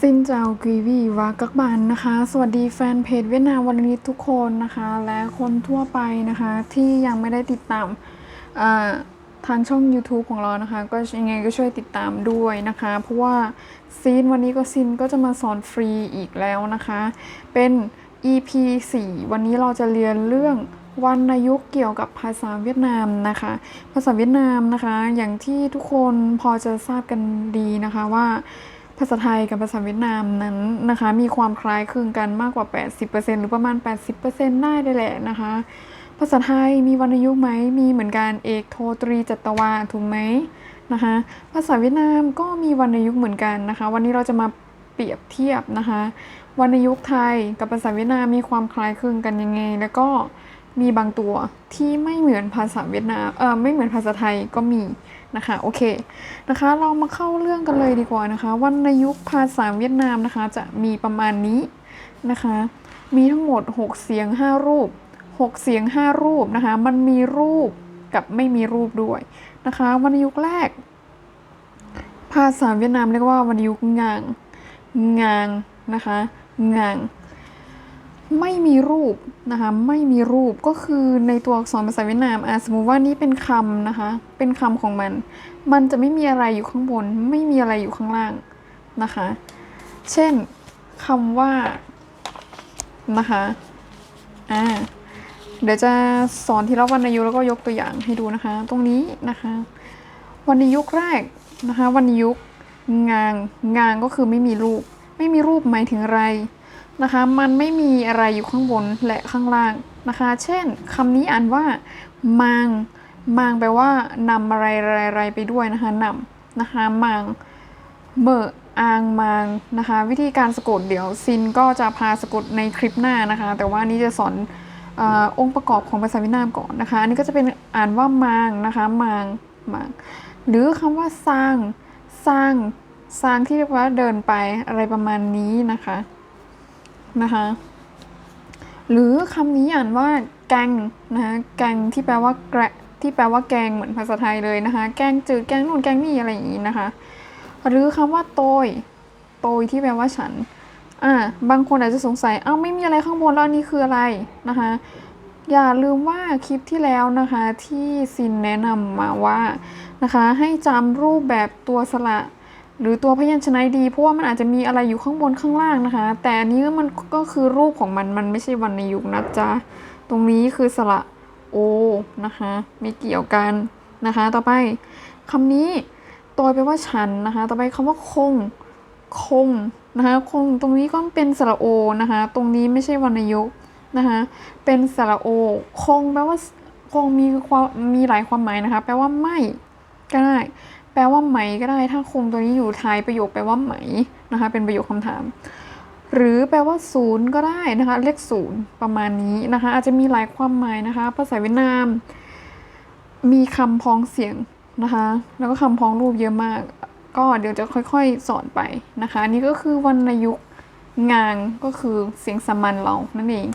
ซินเจ้ากีวีวากักบันนะคะ สวัสดีแฟนเพจเวียดนามวันนี้ทุกคนนะคะ และคนทั่วไปนะคะ ที่ยังไม่ได้ติดตามทางช่อง YouTube ของเรานะคะ ก็ยังไงก็ช่วยติดตามด้วยนะคะ เพราะว่าซีนวันนี้ก็ซินก็จะมาสอนฟรีอีกแล้วนะคะ เป็น EP 4 วันนี้เราจะเรียนเรื่องวรรณยุกต์เกี่ยวกับภาษาเวียดนามนะคะ ภาษาเวียดนามนะคะ อย่างที่ทุกคนพอจะทราบกันดีนะคะว่า ภาษาไทยกับภาษาเวียดนามนั้นนะคะ มีความคล้ายคลึงกันมากกว่า 80%หรือประมาณ 80%ได้เลยแหละนะคะ ภาษาไทยมีวรรณยุกต์ไหมมีเหมือนกันเอกโทตรีจัตวาถูกไหมนะคะ ภาษาเวียดนามก็มีวรรณยุกต์เหมือนกันนะคะ วันนี้เราจะมาเปรียบเทียบนะคะ วรรณยุกต์ไทยกับภาษาเวียดนามมีความคล้ายคลึงกันยังไง แล้วก็มีบางตัวที่ไม่เหมือนภาษาเวียดนามเออไม่เหมือนภาษาไทยก็มี นะคะ โอเคนะคะ เรามาเข้าเรื่องกันเลยดีกว่านะคะวรรณยุกต์ภาษาเวียดนามนะคะ จะมีประมาณนี้นะคะ มีทั้งหมด 6 เสียง 5 รูป 6 เสียง 5 รูปนะคะ มันมีรูปกับไม่มีรูปด้วยนะคะวรรณยุกต์แรก ภาษาเวียดนามเรียกว่าวรรณยุกต์งางงางนะคะงาง ไม่มีรูปนะคะไม่มีรูปก็คือในตัวอักษรภาษาเวียดนามอะสมมุติว่านี่เป็นคำนะคะ เป็นคำของมัน มันจะไม่มีอะไรอยู่ข้างบน ไม่มีอะไรอยู่ข้างล่างนะคะ เช่นคำว่านะคะอ่าเดี๋ยวจะสอนทีละวรรณยุกต์แล้วก็ยกตัวอย่างให้ดูนะคะ ตรงนี้นะคะวรรณยุกต์แรกนะคะวรรณยุกต์งางงางก็คือไม่มีรูป ไม่มีรูปหมายถึงอะไร นะคะ มันไม่มีอะไรอยู่ข้างบนและข้างล่างนะคะ เช่นคำนี้อ่านว่ามางมางแปลว่านำอะไรอะไรไปด้วยนะคะนำนะคะมางเบออางมางนะคะ วิธีการสะกดเดี๋ยวซินก็จะพาสะกดในคลิปหน้านะคะ แต่ว่านี้จะสอนออองค์ประกอบของภาษาเวียดนามก่อนนะคะ อันนี้ก็จะเป็นอ่านว่ามางนะคะมางมางหรือคำว่าสร้าง สร้าง สร้างที่เรียกว่าเดินไปอะไรประมาณนี้นะคะ นะคะ หรือคำนี้อ่านว่าแกงนะคะแกงที่แปลว่าแกะที่แปลว่าแกงเหมือนภาษาไทยเลยนะคะ แกงจืดแกงนู่นแกงนี่อะไรอย่างนี้นะคะ หรือคำว่าโตยโตยที่แปลว่าฉันอ่าบางคนอาจจะสงสัยเอ้าไม่มีอะไรข้างบนแล้วนนี่คืออะไรนะคะ อย่าลืมว่าคลิปที่แล้วนะคะที่ซินแนะนำมาว่านะคะ ให้จำรูปแบบตัวสระ หรือตัวพยัญชนะดี เพราะว่ามันอาจจะมีอะไรอยู่ข้างบนข้างล่างนะคะ แต่อันนี้มันก็คือรูปของมันมันไม่ใช่วรรณยุกต์นะจ๊ะตรงนี้คือสระโอนะคะไม่เกี่ยวกันนะคะ ต่อไปคำนี้ตัวแปลว่าฉันนะคะ ต่อไปคำว่าคงคงนะคะคงตรงนี้ก็เป็นสระโอนะคะ ตรงนี้ไม่ใช่วรรณยุกต์นะคะเป็นสระโอคงแปลว่าคงมีความมีหลายความหมายนะคะ แปลว่าไม่ก็ได้ แปลว่าไหมก็ได้ถ้าคงตัวนี้อยู่ท้ายประโยคแปลว่าไหมนะคะ เป็นประโยคคำถาม หรือแปลว่าศูนย์ก็ได้นะคะ เลขศูนย์ประมาณนี้นะคะ อาจจะมีหลายความหมายนะคะ ภาษาเวียดนาม มีคำพ้องเสียงนะคะ แล้วก็คำพ้องรูปเยอะมาก ก็เดี๋ยวจะค่อยๆ สอนไปนะคะนนี้ก็คือวรรณยุกต์งางก็คือเสียงสามัญเรานั่นเอง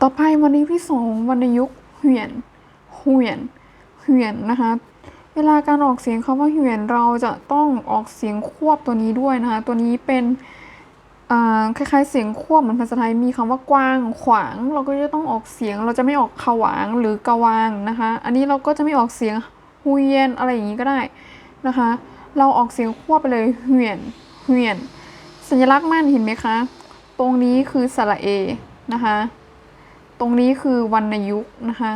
ต่อไปวรรณยุกต์ที่สองวรรณยุกต์เหียนเหียนเหียนนะคะ เวลาการออกเสียงคำว่าเหียนเราจะต้องออกเสียงควบตัวนี้ด้วยนะคะ ตัวนี้เป็นคล้ายๆเสียงควบเหมือนภาษาไทยมีคำว่ากว้างขวาง เราก็จะต้องออกเสียงเราจะไม่ออกขวางหรือกวางนะคะ อันนี้เราก็จะไม่ออกเสียงฮุเยนอะไรอย่างนี้ก็ได้นะคะ เราออกเสียงควบไปเลยเหียนเหียน สัญลักษณ์มันเห็นไหมคะ ตรงนี้คือสระเอนะคะ ตรงนี้คือวรรณยุกต์นะคะ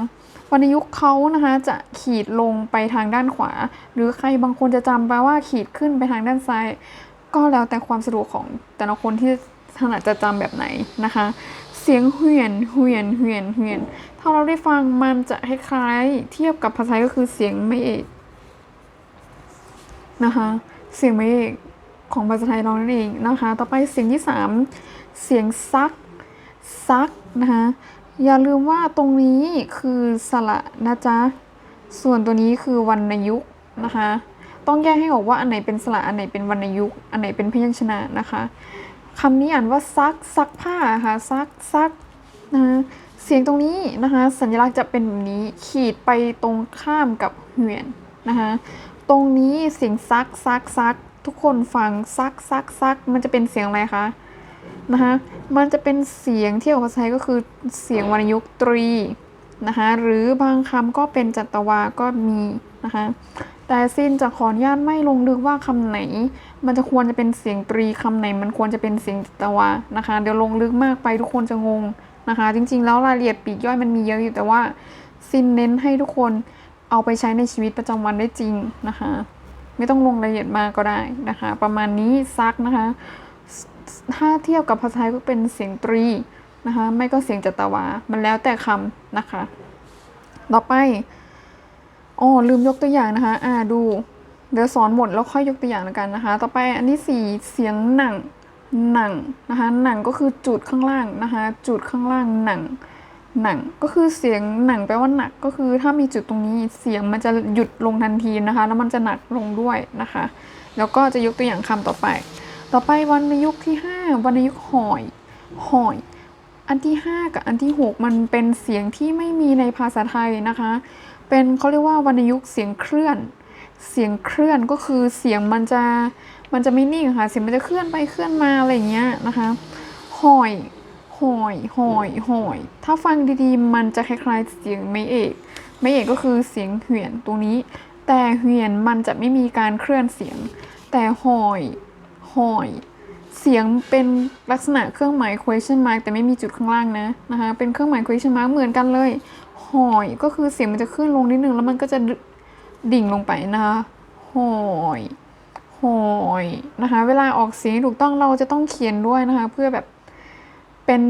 วรรณยุกต์เขานะคะจะขีดลงไปทางด้านขวา หรือใครบางคนจะจำไปว่าขีดขึ้นไปทางด้านซ้าย ก็แล้วแต่ความสะดวกของแต่ละคนที่ถนัดจะจำแบบไหนนะคะ เสียงเหียนเหียนเหียนเหียนถ้าเราได้ฟังมันจะคล้ายๆเทียบกับภาษาไทยก็คือเสียงไม่เอกนะคะเสียงไม่เอกของภาษาไทยเรานั่นเองนะคะ ต่อไปเสียงที่สามเสียงซักซักนะคะ อย่าลืมว่าตรงนี้คือสระนะจ๊ะ ส่วนตัวนี้คือวรรณยุกต์นะคะ ต้องแยกให้ออกว่าอันไหนเป็นสระอันไหนเป็นวรรณยุกต์อันไหนเป็นพยัญชนะนะคะคำนี้อ่านว่าซักซักผ้าค่ะซักซักนะเสียงตรงนี้นะคะสัญลักษณ์จะเป็นแบบนี้ขีดไปตรงข้ามกับเหียนนะคะตรงนี้เสียงซักซักซักทุกคนฟังซักซักซักมันจะเป็นเสียงอะไรคะ นะคะมันจะเป็นเสียงที่ออกมาใช้ก็คือเสียงวรรณยุกต์ตรีนะคะหรือบางคำก็เป็นจัตวาก็มีนะคะแต่ซินจะขออนุญาตไม่ลงลึกว่าคำไหน มันจะควรจะเป็นเสียงตรีคำไหน มันควรจะเป็นเสียงจัตวานะคะเดี๋ยวลงลึกมากไปทุกคนจะงงนะคะ จริงๆ แล้วรายละเอียดปีกย่อยมันมีเยอะอยู่แต่ว่าซินเน้นให้ทุกคนเอาไปใช้ในชีวิตประจำวันได้จริงนะคะ ไม่ต้องลงรายละเอียดมากก็ได้นะคะ ประมาณนี้ซักนะคะ ถ้าเทียบกับภาษาไทยก็เป็นเสียงตรีนะคะไม่ก็เสียงจัตวา มันแล้วแต่คำนะคะ ต่อไปอ๋อลืมยกตัวอย่างนะคะ อ่าดู เดี๋ยวสอนหมดแล้วค่อยยกตัวอย่างแล้วกันนะคะ ต่อไปอันที่สี่เสียงหนังหนังนะคะหนังก็คือจุดข้างล่างนะคะจุดข้างล่างหนังหนังก็คือเสียงหนังแปลว่าหนักก็คือถ้ามีจุดตรงนี้เสียงมันจะหยุดลงทันทีนะคะ แล้วมันจะหนักลงด้วยนะคะ แล้วก็จะยกตัวอย่างคำต่อไป ต่อไปวรรณยุกต์ที่ห้าวรรณยุกต์หอย หอย อันที่ 5 กับอันที่ 6 มันเป็นเสียงที่ไม่มีในภาษาไทยนะคะ เป็นเขาเรียกว่าวรรณยุกต์เสียงเคลื่อน เสียงเคลื่อนก็คือเสียงมันจะมันจะไม่นิ่งค่ะ เสียงมันจะเคลื่อนไปเคลื่อนมาอะไรอย่างเงี้ยนะคะหอยหอยหอยหอย ถ้าฟังดีๆ มันจะคล้ายๆ เสียงไม่เอก ไม่เอกก็คือเสียงเหี่ยนตรงนี้ แต่เหี่ยนมันจะไม่มีการเคลื่อนเสียง แต่หอย หอย เสียงเป็นลักษณะเครื่องหมาย question mark แต่ไม่มีจุดข้างล่างนะนะคะ เป็นเครื่องหมาย question mark เหมือนกันเลยหอย ก็คือเสียงมันจะขึ้นลงนิดนึงแล้วมันก็จะดิ่งลงไปนะคะหอยหอยนะคะ เวลาออกเสียงถูกต้องเราจะต้องเขียนด้วยนะคะ เพื่อแบบเป็น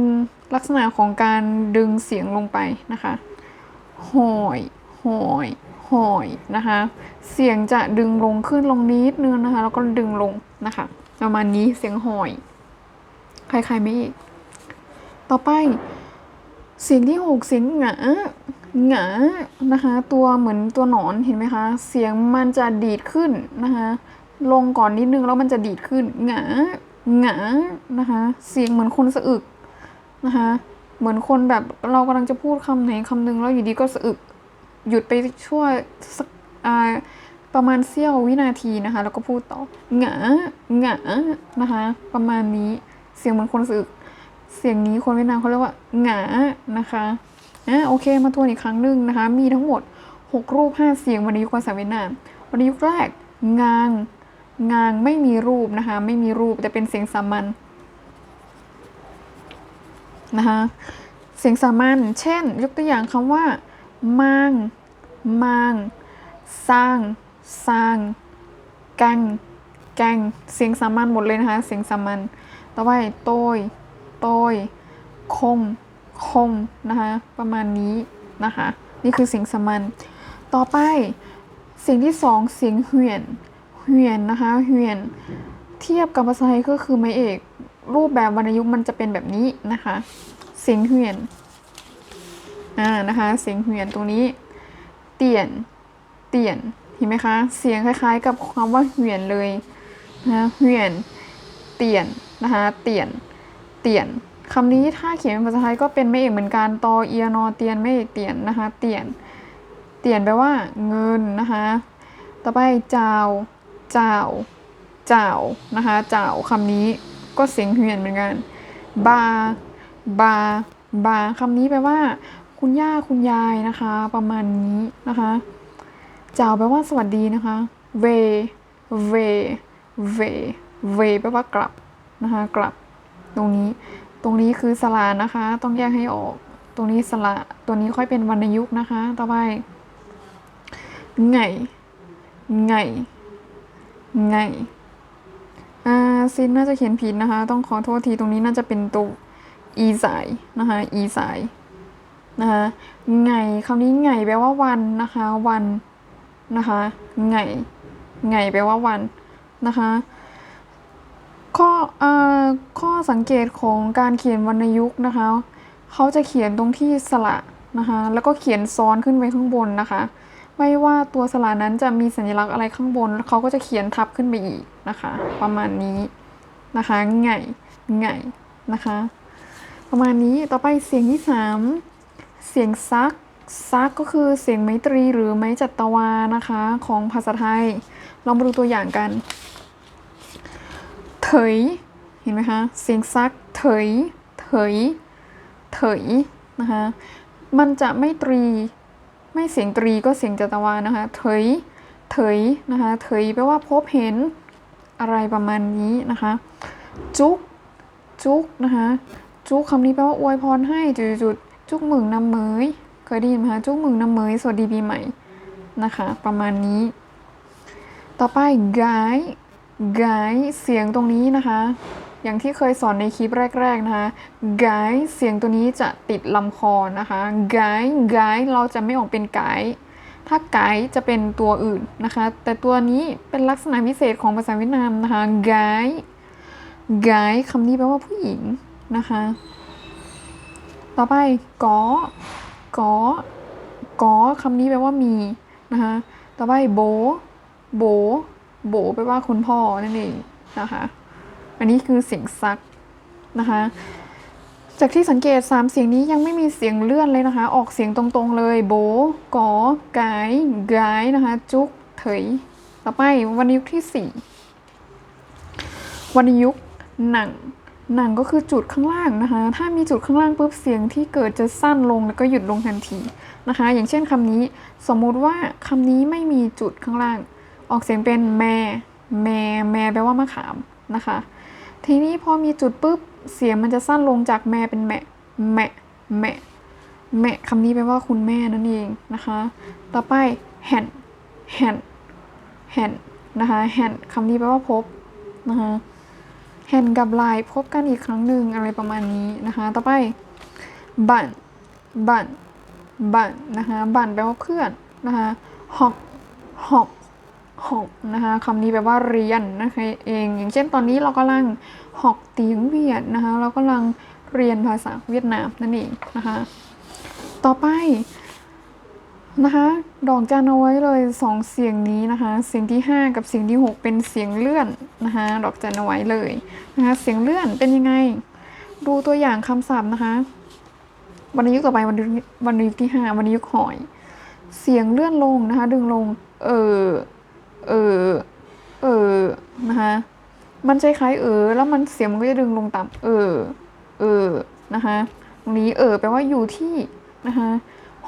ลักษณะของการดึงเสียงลงไปนะคะหอยหอยหอยนะคะ เสียงจะดึงลงขึ้นลงนิดนึงนะคะ แล้วก็ดึงลงนะคะ ประมาณนี้เสียงหอยคล้ายๆไม่ต่อไป เสียงที่หกเสียงหงาหงานะคะ ตัวเหมือนตัวหนอนเห็นไหมคะ เสียงมันจะดีดขึ้นนะคะลงก่อนนิดนึงแล้วมันจะดีดขึ้นหงาหงานะคะ เสียงเหมือนคนสะอึกนะคะ เหมือนคนแบบเรากำลังจะพูดคำไหนคำหนึงแล้วอยู่ดีก็สะอึก หยุดไปชั่วสักอ่า ประมาณเสี้ยววินาทีนะคะ แล้วก็พูดต่อหงาหงานะคะ ประมาณนี้เสียงเหมือนคนสึก เสียงนี้คนเวียดนามเขาเรียกว่าหงานะคะอะโอเคมาทวนอีกครั้งหนึ่งนะคะ มีทั้งหมด 6 รูป 5 เสียงวรรณยุกต์ภาษาเวียดนามวรรณยุกต์แรกงางงางไม่มีรูปนะคะ ไม่มีรูปแต่เป็นเสียงสามัญนะคะ เสียงสามัญเช่น ยกตัวอย่างคำว่ามาง มางสร้าง สร้างแกงแกงเสียงสามัญหมดเลยนะคะ เสียงสามัญต่อไปโต้ยโต้ยคงคงนะคะ ประมาณนี้นะคะ นี่คือเสียงสามัญต่อไปเสียงที่สองเสียงเหื่อนเหื่อนนะคะเหื่อนเทียบกับภาษาไทยก็คือไม้เอก รูปแบบวรรณยุกต์มันจะเป็นแบบนี้นะคะ เสียงเหื่อนอ่านะคะ เสียงเหื่อนตรงนี้ เตียน เตียน ห็นไหมคะ เสียงคล้าย ๆ กับคำว่าเหื่อนเลยนะเหื่อนเตียนนะคะเตียน เตียนคำนี้ถ้าเขียนเป็นภาษาไทยก็เป็นไม่เอกเหมือนกันตอเอียนอเตียนไม่เอกเตียนนะคะเตียน เตียนแปลว่าเงินนะคะต่อไปเจ้าเจ้าเจ้านะคะเจ้าคำนี้ก็เสียงเหื่อนเหมือนกันบาบาบาคำนี้แปลว่า คุณย่าคุณยายนะคะ ประมาณนี้นะคะ จ้าแปลว่าสวัสดีนะคะ เว เว เว เวแปลว่ากลับนะคะ กลับ ตรงนี้ ตรงนี้คือสระนะคะ ต้องแยกให้ออก ตรงนี้สระ ตัวนี้ค่อยเป็นวรรณยุกต์นะคะ ต่อไป ไง ไง ไง อ่าซินน่าจะเขียนผิดนะคะ ต้องขอโทษทีตรงนี้น่าจะเป็นตัวอีสายนะคะ อีสายนะคะ ไงคำนี้ไงแปลว่าวันนะคะ วัน นะคะไงไงแปลว่าวันนะคะข้ออ่อข้อสังเกตของการเขียนวรรณยุกต์นะคะเขาจะเขียนตรงที่สระนะคะแล้วก็เขียนซ้อนขึ้นไปข้างบนนะคะ ไม่ว่าตัวสระนั้นจะมีสัญลักษณ์อะไรข้างบนเขาก็จะเขียนทับขึ้นไปอีกนะคะ ประมาณนี้นะคะไงไงนะคะ ประมาณนี้ต่อไปเสียงที่สามเสียงซัก ซักก็คือเสียงไม้ตรีหรือไม้จัตวานะคะของภาษาไทย ลองมาดูตัวอย่างกัน เถย เห็นไหมคะ เสียงซักเถย เถย เถยนะคะ มันจะไม่ตรี ไม่เสียงตรีก็เสียงจตวานะคะ เถย เถยนะคะ เถยแปลว่าพบเห็นอะไรประมาณนี้นะคะ จุก จุกนะคะ จุกคำนี้แปลว่าอวยพรให้จุดๆจุกหมึงนำเมย ยได้ยินไหมคะจุกหมึงนำเมยสวัสดีปีใหม่นะคะ ประมาณนี้ ต่อไปกายกายเสียงตรงนี้นะคะ อย่างที่เคยสอนในคลิปแรก ๆนะคะไกายเสียงตัวนี้จะติดลำคอนะคะไกายกายเราจะไม่ออกเป็นไกายถ้าไกด์จะเป็นตัวอื่นนะคะ แต่ตัวนี้เป็นลักษณะพิเศษของภาษาเวียดนามนะคะไกด์ไกด์คำนี้แปลว่าผู้หญิงนะคะ ต่อไปกอ กอกอคำนี้แปลว่ามีนะคะต่อไปโบ โบ โบแปลว่าคุณพ่อนั่นเองนะคะ อันนี้คือเสียงซักนะคะ จากที่สังเกตสามเสียงนี้ยังไม่มีเสียงเลื่อนเลยนะคะ ออกเสียงตรงๆเลย โบ กอกายกายนะคะ จุก เถย ต่อไปวรรณยุกต์ที่สี่วรรณยุกต์หนัง หนังก็คือจุดข้างล่างนะคะ ถ้ามีจุดข้างล่างปุ๊บเสียงที่เกิดจะสั้นลงแล้วก็หยุดลงทันทีนะคะ อย่างเช่นคำนี้สมมุติว่าคำนี้ไม่มีจุดข้างล่าง ออกเสียงเป็นแม่แม่แม่แปลว่ามะขามนะคะ ทีนี้พอมีจุดปุ๊บเสียงมันจะสั้นลงจากแม่เป็นแม่แม่แม่แม่คำนี้แปลว่าคุณแม่นั่นเองนะคะ ต่อไปแห่นแห่นแห่นนะคะแห่นคำนี้แปลว่าพบนะคะ แห่นกับลายพบกันอีกครั้งหนึ่งอะไรประมาณนี้นะคะ ต่อไปบั่นบั่นบั่นนะคะบั่นแปลว่าเพื่อนนะคะหอกหอกหอกนะคะคำนี้แปลว่าเรียนนะคะเอง อย่างเช่นตอนนี้เรากำลังหอกเตียงเวียดนะคะ เรากำลังเรียนภาษาเวียดนามนั่นเองนะคะ ต่อไป นะคะดอกจันเอาไว้เลยสองเสียงนี้นะคะ เสียงที่ 5 กับเสียงที่ 6 เป็นเสียงเลื่อนนะคะดอกจันเอาไว้เลยนะคะเสียงเลื่อนเป็นยังไง ดูตัวอย่างคำศัพท์นะคะวรรณยุกต่อไปวรรณยุกวรรณยุกที่5วรรณยุกหอย เสียงเลื่อนลงนะคะ ดึงลง เออเออเออนะคะมันคล้ายเออ แล้วมันเสียงมันก็จะดึงลงต่ำเออ เออนะคะตรงนี้เออแปลว่าอยู่ที่นะคะ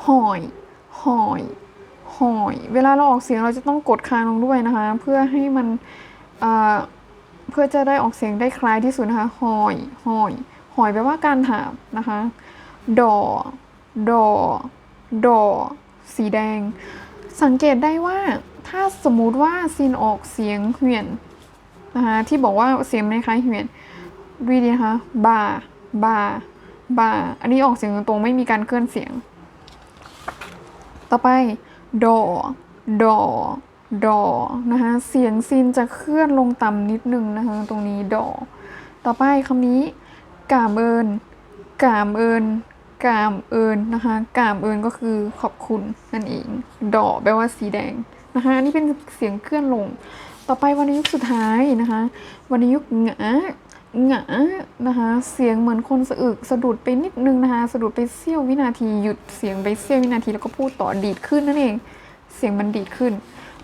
หอย หอยหอย เวลาเราออกเสียงเราจะต้องกดคางลงด้วยนะคะ เพื่อให้มันเพื่อจะได้ออกเสียงได้คล้ายที่สุดนะคะหอยหอยหอยแปลว่าการถามนะคะดอดอดอสีแดง สังเกตได้ว่าถ้าสมมุติว่าซินออกเสียงเหียนนะคะที่บอกว่าเสียงมันคล้ายเหียนวีดีนะคะบาบาบาอันนี้ออกเสียงตรงๆไม่มีการเคลื่อนเสียง ต่อไปดอดอดอนะคะ เสียงซินจะเคลื่อนลงต่ำนิดนึงนะคะ ตรงนี้ดอต่อไปคำนี้กามเอินกามเอินกามเอินนะคะกามเอินก็คือขอบคุณนั่นเอง ดอแปลว่าสีแดงนะคะอันนี้เป็นเสียงเคลื่อนลง ต่อไปวรรณยุกต์สุดท้ายนะคะวรรณยุกต์งา หงานะคะเสียงเหมือนคนสะอึกสะดุดไปนิดนึงนะคะสะดุดไปเสี้ยววินาทีหยุดเสียงไปเสี้ยววินาทีแล้วก็พูดต่อดีดขึ้นนั่นเอง เสียงมันดีดขึ้น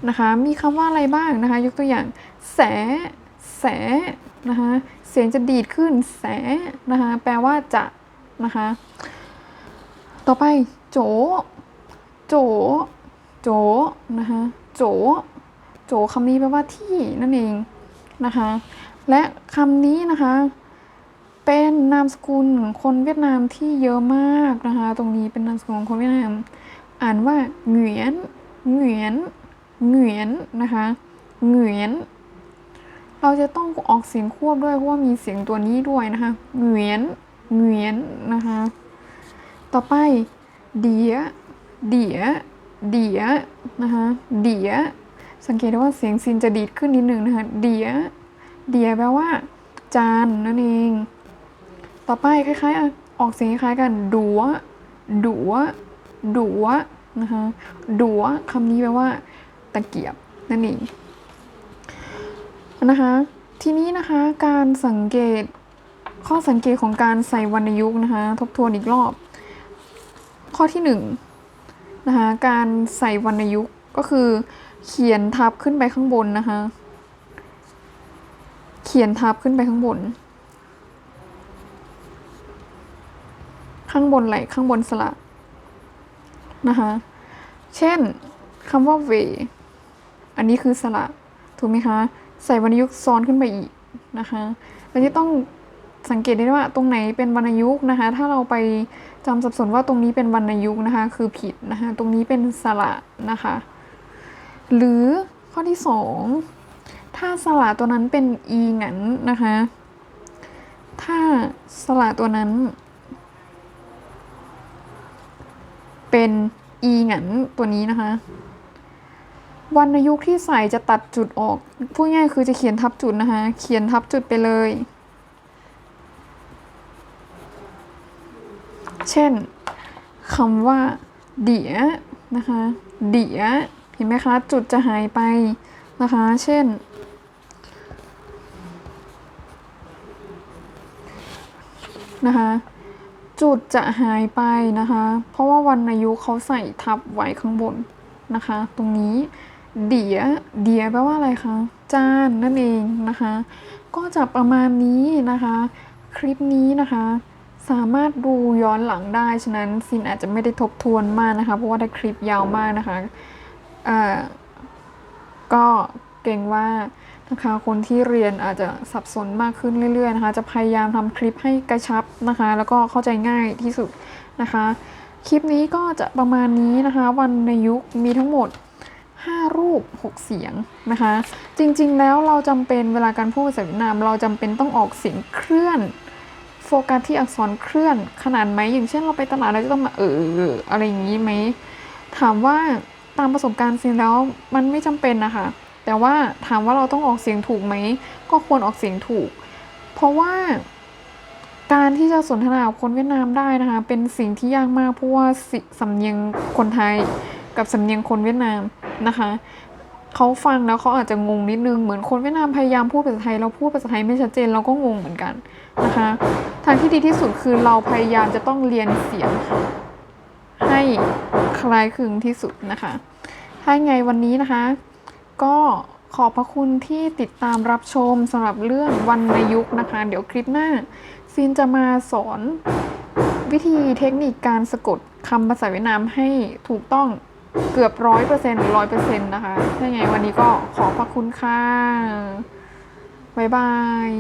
นะคะ มีคำว่าอะไรบ้างนะคะ ยกตัวอย่างแสแสนะคะเสียงจะดีดขึ้นแสนะคะแปลว่าจะนะคะต่อไปโจ โจ โจนะคะโจ โจคำนี้แปลว่าที่นั่นเองนะคะ และคำนี้นะคะ เป็นนามสกุลคนเวียดนามที่เยอะมากนะคะ ตรงนี้เป็นนามสกุลของคนเวียดนาม อ่านว่าเหงียนเหงียนเหงียนนะคะเหงียน เราจะต้องออกเสียงควบด้วยเพราะว่ามีเสียงตัวนี้ด้วยนะคะเหงียนเหงียนนะคะ ต่อไปเดียเดียเดียนะคะเดียสังเกตได้ว่าเสียงซินจะดีดขึ้นนิดนึงนะคะเดีย เดียแปลว่า จานนั่นเอง ต่อไปคล้ายๆ ออกเสียงคล้ายกันดัวดัวดัวนะคะดัวคำนี้แปลว่า ตะเกียบนั่นเองนะคะ ทีนี้นะคะการสังเกตข้อสังเกตของการใส่วรรณยุกต์นะคะทบทวนอีกรอบ ข้อที่หนึ่งนะคะการใส่วรรณยุกต์ก็คือเขียนทับขึ้นไปข้างบนนะคะ เขียนทับขึ้นไปข้างบน ข้างบนไหลข้างบนสระนะคะ เช่นคำว่าเวอันนี้คือสระถูกไหมคะ ใส่วรรณยุกต์ซ้อนขึ้นไปอีกนะคะเราจะต้องสังเกตได้ว่าตรงไหนเป็นวรรณยุกต์นะคะ ถ้าเราไปจำสับสนว่าตรงนี้เป็นวรรณยุกต์นะคะ คือผิดนะคะ ตรงนี้เป็นสระนะคะ หรือข้อที่สอง ถ้าสระตัวนั้นเป็นอีหงันนะคะ ถ้าสระตัวนั้น เป็นอีหงันตัวนี้นะคะวรรณยุกต์ที่ใส่จะตัดจุดออก พูดง่ายคือจะเขียนทับจุดนะคะ เขียนทับจุดไปเลย เช่นคำว่า เดียนะคะ เดียเห็นไหมคะ จุดจะหายไปนะคะ เช่น นะคะ จุดจะหายไปนะคะ เพราะว่าวรรณยุเขาใส่ทับไว้ข้างบนนะคะ ตรงนี้เดียเดียแปลว่าอะไรคะจานนั่นเองนะคะ ก็จะประมาณนี้นะคะ คลิปนี้นะคะ สามารถดูย้อนหลังได้ฉะนั้นซินอาจจะไม่ได้ทบทวนมากนะคะ เพราะว่าได้คลิปยาวมากนะคะเอ่อก็เก่งว่า นะคะคนที่เรียนอาจจะสับสนมากขึ้นเรื่อยๆนะคะจะพยายามทำคลิปให้กระชับนะคะ แล้วก็เข้าใจง่ายที่สุดนะคะ คลิปนี้ก็จะประมาณนี้นะคะ วันในยุคมีทั้งหมด 5 รูป 6 เสียงนะคะ จริงๆแล้วเราจำเป็นเวลาการพูดภาษาเวียดนาม เราจำเป็นต้องออกเสียงเคลื่อนโฟกัสที่อักษรเคลื่อนขนาดไหมอย่างเช่นเราไปตลาดเราจะต้องมาเอออะไรอย่างนี้ไหมถามว่าตามประสบการณ์จริงแล้วมันไม่จำเป็นนะคะ แต่ว่าถามว่าเราต้องออกเสียงถูกไหม ก็ควรออกเสียงถูก เพราะว่าการที่จะสนทนากับคนเวียดนามได้นะคะ เป็นสิ่งที่ยากมากเพราะว่าสสำเนียงคนไทยกับสำเนียงคนเวียดนามนะคะเขาฟังแล้วเขาอาจจะงงนิดนึงเหมือนคนเวียดนามพยายามพูดภาษาไทยเราพูดภาษาไทยไม่ชัดเจนเราก็งงเหมือนกันนะคะทางที่ดีที่สุดคือเราพยายามจะต้องเรียนเสียงให้คล้ายคลึงที่สุดนะคะ ถ้าไงวันนี้นะคะ ก็ขอบพระคุณที่ติดตามรับชมสำหรับเรื่องวรรณยุกต์นะคะ เดี๋ยวคลิปหน้าซีนจะมาสอนวิธีเทคนิคการสะกดคำภาษาเวียดนามให้ถูกต้องเกือบร้อยเปอร์เซ็นต์ร้อยเปอร์เซ็นต์นะคะยังไงวันนี้ก็ขอบพระคุณค่ะ บ๊ายบาย